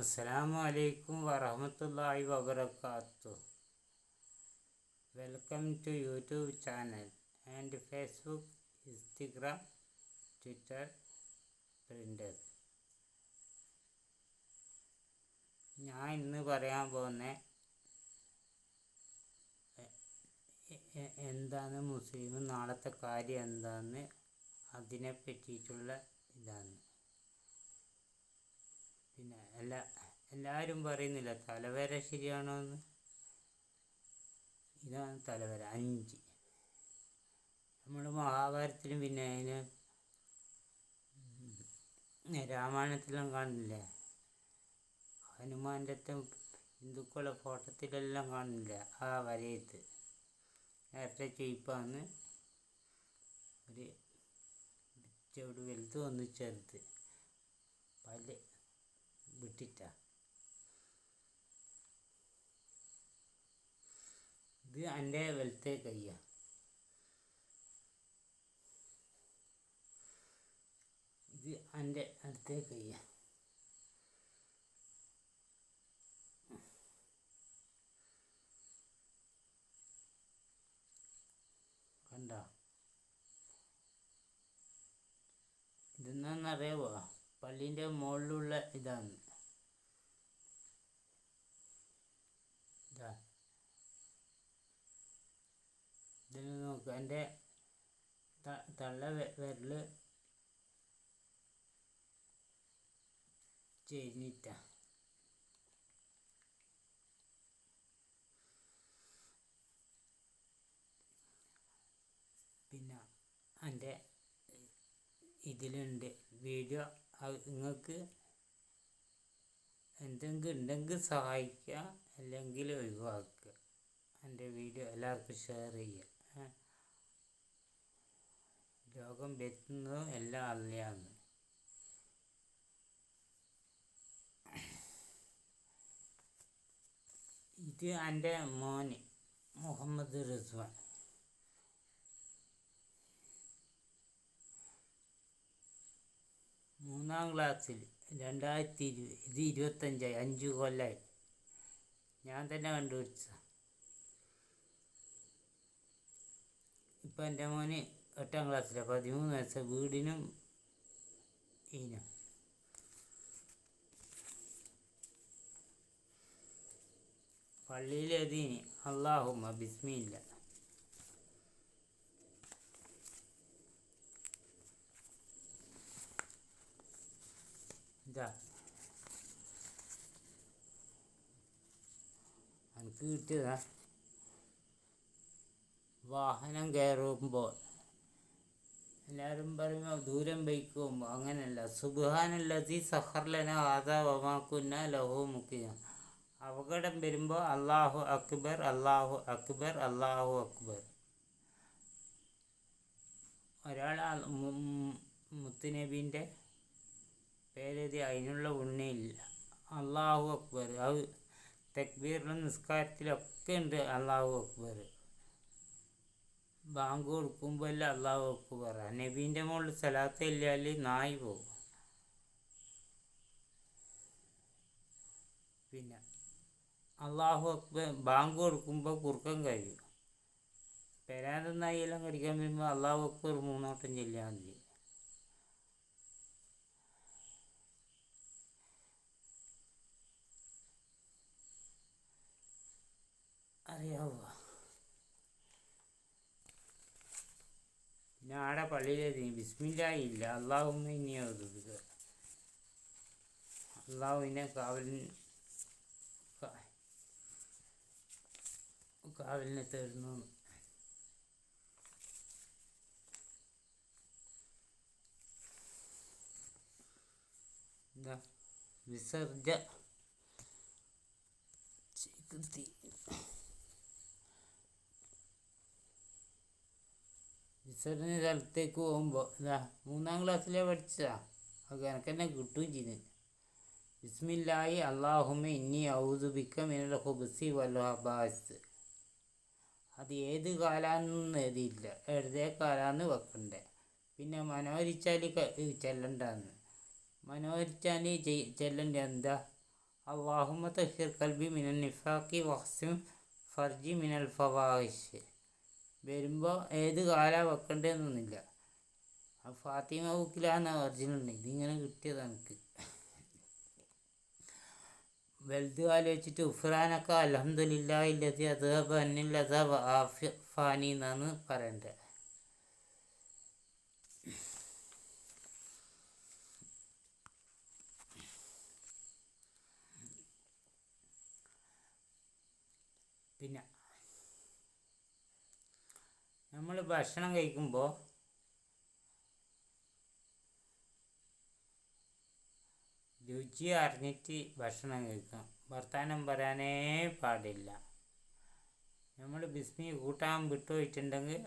അസ്സലാമു അലൈക്കും വറഹ്മത്തുള്ളാഹി വബറകാതുഹു welcome to YouTube channel and Facebook Instagram Twitter printer ഞാൻ ഇന്ന് പറയാൻ പോകുന്ന എന്താണ് മുസ്ലിം നാളത്തെ കാര്യം എന്താണെന്ന് അതിനെ പറ്റിയിട്ടുള്ള ഇതാണ്. പിന്നെ എല്ലാ എല്ലാവരും പറയുന്നില്ല തലവര ശരിയാണോ എന്ന് ഇതാണ് തലവര അഞ്ച്. നമ്മൾ മഹാഭാരതത്തിലും പിന്നെ അതിന് രാമായണത്തിലും കാണുന്നില്ലേ? ഹനുമാന്റെ ഹിന്ദുക്കളെ ഫോട്ടത്തിലെല്ലാം കാണില്ല ആ വരയത്ത് നേരത്തെ ചെയ്യിപ്പാന്ന് ഒരു ചെവിട് വലുത് ഒന്ന് ചെറുത്. പല വിട്ടിട്ട. ഇത് എന്റെ വലത്തെ കയ്യ ഇത് എന്റെ അടുത്തേ കയ്യ കണ്ട? ഇതെന്നാന്നറിയാവോ പള്ളീന്റെ മുകളിലുള്ള ഇതാണ് ഇതാ ഇതിൽ നോക്കുക എന്റെ തള്ള വിരൽ ചെരിഞ്ഞിട്ട. പിന്നെ എന്റെ ഇതിലുണ്ട്. വീഡിയോ നിങ്ങൾക്ക് എന്തെങ്കിലും ഉണ്ടെങ്കിൽ സഹായിക്കുക അല്ലെങ്കിൽ ഒഴിവാക്കുക. എന്റെ വീഡിയോ എല്ലാവർക്കും ഷെയർ ചെയ്യുക. രോഗം വരുത്തുന്നതും എല്ലാം അറിയാന്ന് ഇത് എന്റെ മോന് മുഹമ്മദ് റിസ്വാൻ. മൂന്നാം ക്ലാസ്സിൽ രണ്ടായിരത്തി ഇരുപത് ഇത് ഇരുപത്തഞ്ചായി അഞ്ച് കൊല്ലമായി ഞാൻ തന്നെ കണ്ടുപിടിച്ച ഇപ്പം എന്റെ മോന് എട്ടാം ക്ലാസ്സിലെ പതിമൂന്ന് വയസ്സ് വീടിനും ഈനും. പള്ളിയിലെതീനി അള്ളാഹുമ്മ ബിസ്മിയില്ല എനിക്ക് കിട്ടിയതാ. വാഹനം കയറുമ്പോൾ എല്ലാവരും പറയുമ്പോൾ ദൂരം വയ്ക്കും അങ്ങനെയല്ല സുബാനല്ലതി സഹർലന ആദാ വമാക്കുന്ന ലഹു മുക്കിയ. അപകടം വരുമ്പോൾ അള്ളാഹു അക്ബർ അള്ളാഹു അക്ബർ അള്ളാഹു അക്ബർ. ഒരാൾ മുത്തുനബീന്റെ പേരെഴുതി അതിനുള്ള ഉണ്ണയില്ല. അള്ളാഹു അക്ബർ. അത് തക്ബീറിലും നിസ്കാരത്തിലൊക്കെ ഉണ്ട് അള്ളാഹു അക്ബർ. ബാങ്ക് കൊടുക്കുമ്പോൾ എല്ലാം അള്ളാഹു അക്ബർ നബീന്റെ മുകളിൽ സ്ഥലത്ത് ഇല്ലാൽ നായി പോകും പിന്നെ അള്ളാഹു അക്ബർ ബാങ്ക് കൊടുക്കുമ്പോൾ കുറുക്കം കഴിയും. പെരാതെ നായിയെല്ലാം കടിക്കാൻ വരുമ്പോൾ അള്ളാഹു അക്ബർ മൂന്നോട്ടം ചെല്ലാൻ മതി. അറിയാവോ? പിന്നെ ആടെ പള്ളിയിലെത്തി ബിസ്മില്ലായില്ല അള്ളാഹുമ്മ ഇനിയോ ഒതുക്കുക അള്ളാഹുവിനെ കാവലിന് കാവലിനെ തരുന്നു. എന്താ? വിസർജ ചികുത്തി വിസർജന സ്ഥലത്തേക്ക് പോകുമ്പോൾ ഇതാ മൂന്നാം ക്ലാസ്സിലെ പഠിച്ചതാ. അത് എനിക്ക് തന്നെ കിട്ടുകയും ചെയ്തു ബിസ്മില്ലായി അള്ളാഹുമ ഇന്നി ഔദുബിക്ക മിനൽ ഹുബസി വല്ലഹബാസ് അത് ഏത് കാലാന്നൊന്നും എഴുതിയില്ല. എഴുതേ കാലാന്ന് വെക്കണ്ടേ. പിന്നെ മനോഹരിച്ചാൽ ചെല്ലണ്ടെന്ന്. മനോഹരിച്ചാൽ ചെല്ലണ്ട എന്താ? അള്ളാഹുമ്മ തഹിർ കൽബി മിനൽ നിഫാഖി വഹ്സിം ഫർജി മിനൽ ഫവാഹിഷ്. വരുമ്പോൾ ഏത് കാലാ വെക്കണ്ടതെന്നൊന്നുമില്ല ആ ഫാത്തിമ ബുക്കിലാണ് ഒറിജിനൽ ഇതിങ്ങനെ കിട്ടിയത് എനിക്ക്. വലുത് വെച്ചിട്ട് ഉഫ്രാനൊക്കെ അലഹമില്ല ഇല്ലത് അത് ആഫി ഫാനി എന്നാണ് പറയേണ്ടത് പിന്നെ നമ്മൾ ഭക്ഷണം കഴിക്കുമ്പോൾ രുചി അറിഞ്ഞിട്ട് ഭക്ഷണം കഴിക്കണം വർത്തമാനം പറയാനേ പാടില്ല. നമ്മൾ ബിസ്മി കൂട്ടാൻ വിട്ടുപോയിട്ടുണ്ടെങ്കിൽ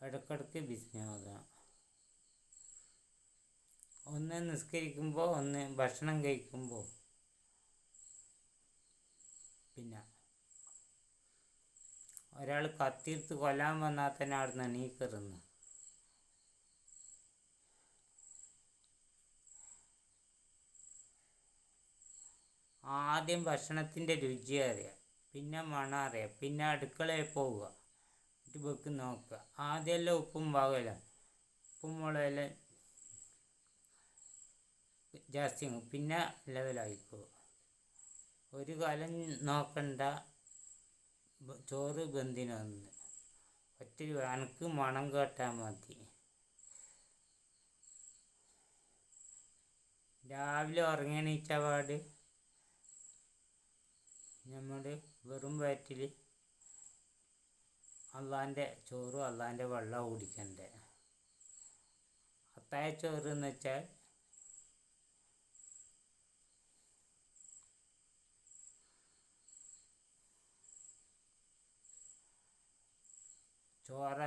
ഇടക്കിടക്ക് ബിസ്മി ഓതണം ഒന്ന് നിസ്കരിക്കുമ്പോൾ ഒന്ന് ഭക്ഷണം കഴിക്കുമ്പോൾ പിന്നെ ഒരാൾ കത്തിയെടുത്ത് കൊല്ലാൻ വന്നാൽ തന്നെ അവിടുന്ന് എണീക്കറുന്നു. ആദ്യം ഭക്ഷണത്തിന്റെ രുചി അറിയാം പിന്നെ മണം അറിയാം പിന്നെ അടുക്കളയിൽ പോവുക എന്നിട്ട് വെക്ക് നോക്കുക. ആദ്യമെല്ലാം ഉപ്പും പാകമല്ല ഉപ്പും മുളകെല്ലാം ജാസ്തി പിന്നെ ലെവലായിക്കോ ഒരു കാലം നോക്കണ്ട ചോറ് ബന്ധിനൊന്ന് ഒറ്റ അനക്ക് മണം കേട്ടാൽ മതി. രാവിലെ ഉറങ്ങിയണീച്ച പാട്. നമ്മൾ വെറും വയറ്റിൽ അള്ളാന്റെ ചോറും അള്ളാന്റെ വെള്ളം കുടിക്കണ്ടേ. അത്തായ ചോറ് എന്ന് വെച്ചാൽ ചോറാ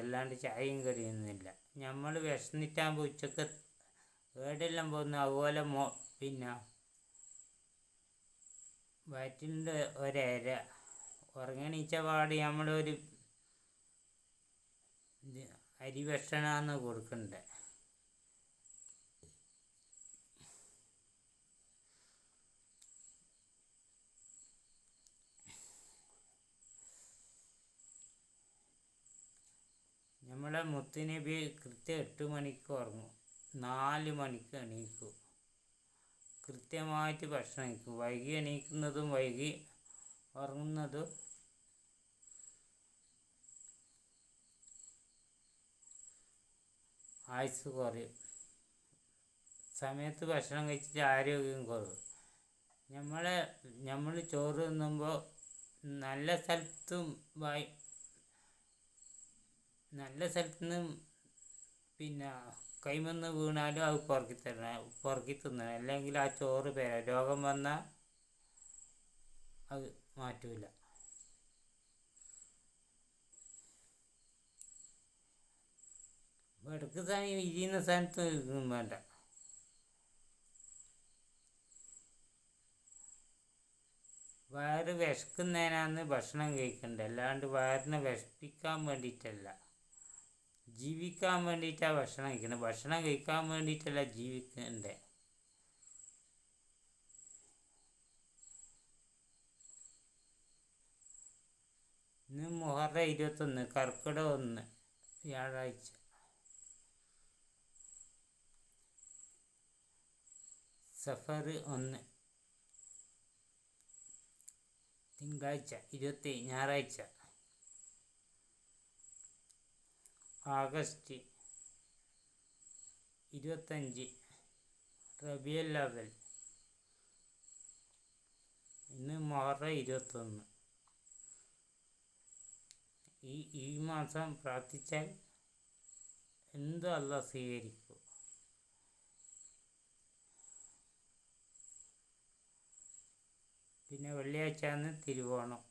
അല്ലാണ്ട് ചായയും കടിയൊന്നുമില്ല. നമ്മൾ വിശന്നിട്ടാകുമ്പോൾ ഉച്ചയ്ക്ക് ഏടെല്ലാം പോകുന്നു അതുപോലെ മോ പിന്നെ വയറ്റിന്റെ ഒരര. ഉറങ്ങണീച്ച പാട് നമ്മളൊരു അരി ഭക്ഷണമാണ് കൊടുക്കണ്ടേ. നമ്മളെ മുത്തുനബി കൃത്യം എട്ട് മണിക്ക് ഉറങ്ങും. നാല് മണിക്ക് എണീക്കും. കൃത്യമായിട്ട് ഭക്ഷണം കഴിക്കും. വൈകി എണീക്കുന്നതും വൈകി ഉറങ്ങുന്നതും ആയുസ് കുറയും. സമയത്ത് ഭക്ഷണം കഴിച്ചിട്ട് ആരോഗ്യം കുറയും. നമ്മളെ നമ്മൾ ചോറ് തിന്നുമ്പോൾ നല്ല സ്ഥലത്തും വായി നല്ല സ്ഥലത്തു നിന്ന് പിന്നെ കൈമന്ന് വീണാലും അത് പുറക്കി തരണം പുറക്കി തിന്നണം. അല്ലെങ്കിൽ ആ ചോറ് പേര രോഗം വന്നാൽ അത് മാറ്റൂല. എടുക്ക സമയം ഇരിയുന്ന സ്ഥാനത്ത് ഇരിക്കും വേണ്ട. വയറ് വിശക്കുന്നതിനാന്ന് ഭക്ഷണം കഴിക്കേണ്ടത് അല്ലാണ്ട് വയറിനെ വിശപ്പിക്കാൻ വേണ്ടിയിട്ടല്ല. ജീവിക്കാൻ വേണ്ടിയിട്ടാണ് ഭക്ഷണം കഴിക്കുന്നത് ഭക്ഷണം കഴിക്കാൻ വേണ്ടിയിട്ടല്ല ജീവിക്കണ്ടേ. ഇന്ന് മുഹറ ഇരുപത്തൊന്ന് കർക്കിടക ഒന്ന് വ്യാഴാഴ്ച. സഫർ ഒന്ന്. തിങ്കളാഴ്ച ഇരുപത്തി ഞായറാഴ്ച. ആഗസ്റ്റ് ഇരുപത്തഞ്ച് റബിയൽ അവൽ. ഇന്ന് മൊഹറ ഇരുപത്തൊന്ന്. ഈ ഈ മാസം പ്രാർത്ഥിച്ചാൽ എന്തോ അല്ല സ്വീകരിക്കും? പിന്നെ വെള്ളിയാഴ്ചയാണ് തിരുവോണം.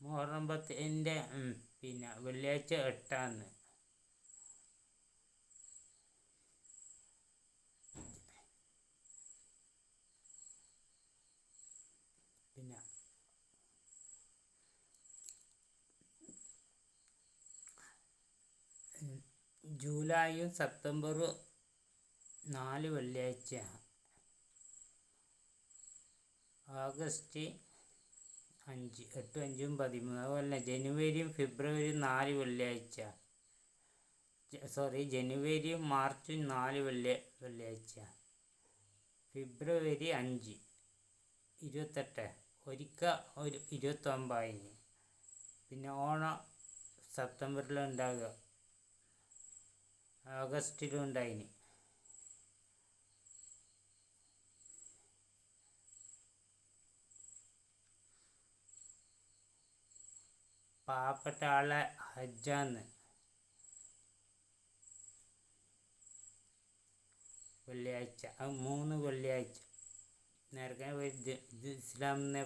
മുഹറം പത്തിന്റെ പിന്നെ വെള്ളിയാഴ്ച എട്ടാന്ന്. പിന്നെ ജൂലൈയും സെപ്റ്റംബറും നാല് വെള്ളിയാഴ്ചയാണ്. ആഗസ്റ്റ് അഞ്ച് എട്ടും അഞ്ചും പതിമൂന്ന് അതുപോലെ ജനുവരിയും ഫെബ്രുവരിയും നാല് വെള്ളിയാഴ്ച. സോറി ജനുവരിയും മാർച്ചും നാല് വെള്ളി വെള്ളിയാഴ്ച. ഫെബ്രുവരി അഞ്ച് ഇരുപത്തെട്ട് ഒരിക്ക ഒരു ഇരുപത്തൊമ്പതിന്. പിന്നെ ഓണം ഓഗസ്റ്റിലും ഉണ്ടാകുക പാവപ്പെട്ട ആളെ ഹജ്ജാന്ന്. വെള്ളിയാഴ്ച മൂന്ന് വെള്ളിയാഴ്ച. നേരത്തെ ഇത് ഇത്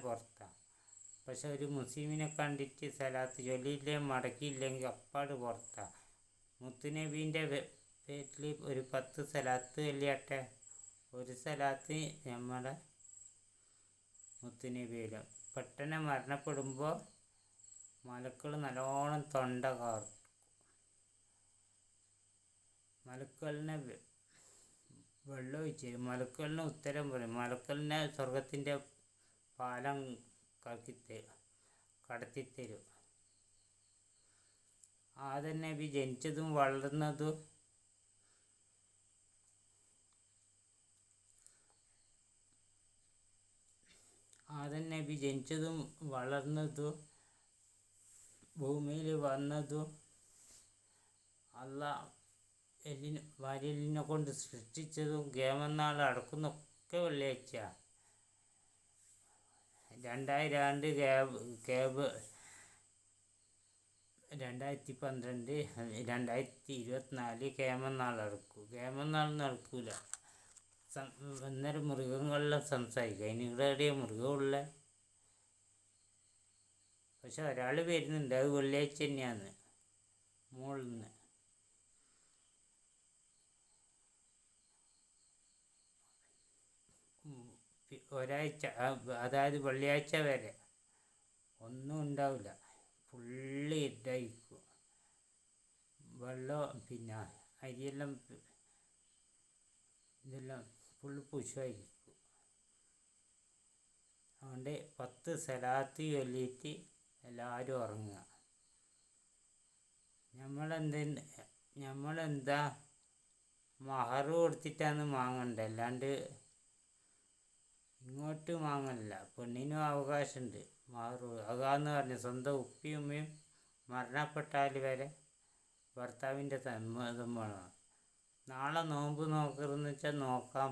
പുറത്താണ് പക്ഷെ ഒരു മുസ്ലിമിനെ കണ്ടിട്ട് സലാത്ത് ചൊല്ലിയില്ലേ മടക്കിയില്ലെങ്കിൽ അപ്പാട് പുറത്താണ് മുത്തുനബീന്റെ പേരിൽ ഒരു പത്ത് സ്ഥലത്ത് ചൊല്ലിയാട്ടെ. ഒരു സ്ഥലത്ത് നമ്മളെ മുത്തുനബിയിലും പെട്ടെന്ന് മരണപ്പെടുമ്പോൾ മലക്കൾ നല്ലോണം തൊണ്ട കാർക്കും മലക്കളിനെ വെള്ളം ഒഴിച്ചു തരും. മലക്കളിന് ഉത്തരം പറയും. മലക്കളിനെ സ്വർഗത്തിന്റെ പാലം കറക്കിത്തരും കടത്തിത്തരും. ആദൻ നബി ജനിച്ചതും വളർന്നതും ആദൻ നബി ജനിച്ചതും വളർന്നതും ഭൂമിയിൽ വന്നതും അല്ല എല്ലിന് വരലിനെ കൊണ്ട് സൃഷ്ടിച്ചതും ഗേമനാൾ അടക്കുന്നൊക്കെ വെള്ളിയാഴ്ച. രണ്ടായിരം ആണ്ട് ക്യാബ് ക്യാബ് രണ്ടായിരത്തി പന്ത്രണ്ട് രണ്ടായിരത്തി ഇരുപത്തിനാല് കേമനാൾ നടക്കും കേമനാൾ നടക്കൂല അന്നേരം മൃഗങ്ങളെല്ലാം സംസാരിക്കുക. അതിനിടെ മൃഗമുള്ള പക്ഷെ ഒരാൾ വരുന്നുണ്ട്. അത് വെള്ളിയാഴ്ച തന്നെയാണ് മുകളിൽ നിന്ന് ഒരാഴ്ച അതായത് വെള്ളിയാഴ്ച വരെ. ഒന്നും ഉണ്ടാവില്ല. ഫുള്ള് ഇതായിരിക്കും. വെള്ളം പിന്നെ അരിയെല്ലാം ഇതെല്ലാം ഫുള്ള് പുഷായിരിക്കും അതുകൊണ്ട് പത്ത് സലാത്ത് ചൊല്ലിയിട്ട് എല്ലാവരും ഉറങ്ങുക. നമ്മളെന്ത് നമ്മളെന്താ മഹർ കൊടുത്തിട്ടാണ് വാങ്ങണ്ടത് അല്ലാണ്ട് ഇങ്ങോട്ട് വാങ്ങല്ല പെണ്ണിനും അവകാശമുണ്ട് മഹർ അകാന്ന് പറഞ്ഞു സ്വന്തം ഉപ്പയും ഉമ്മയും മരണപ്പെട്ടാൽ വരെ ഭർത്താവിന്റെ തന്മതമാണ് നാളെ നോമ്പ് നോക്കരുതെന്ന് വെച്ചാൽ നോക്കാൻ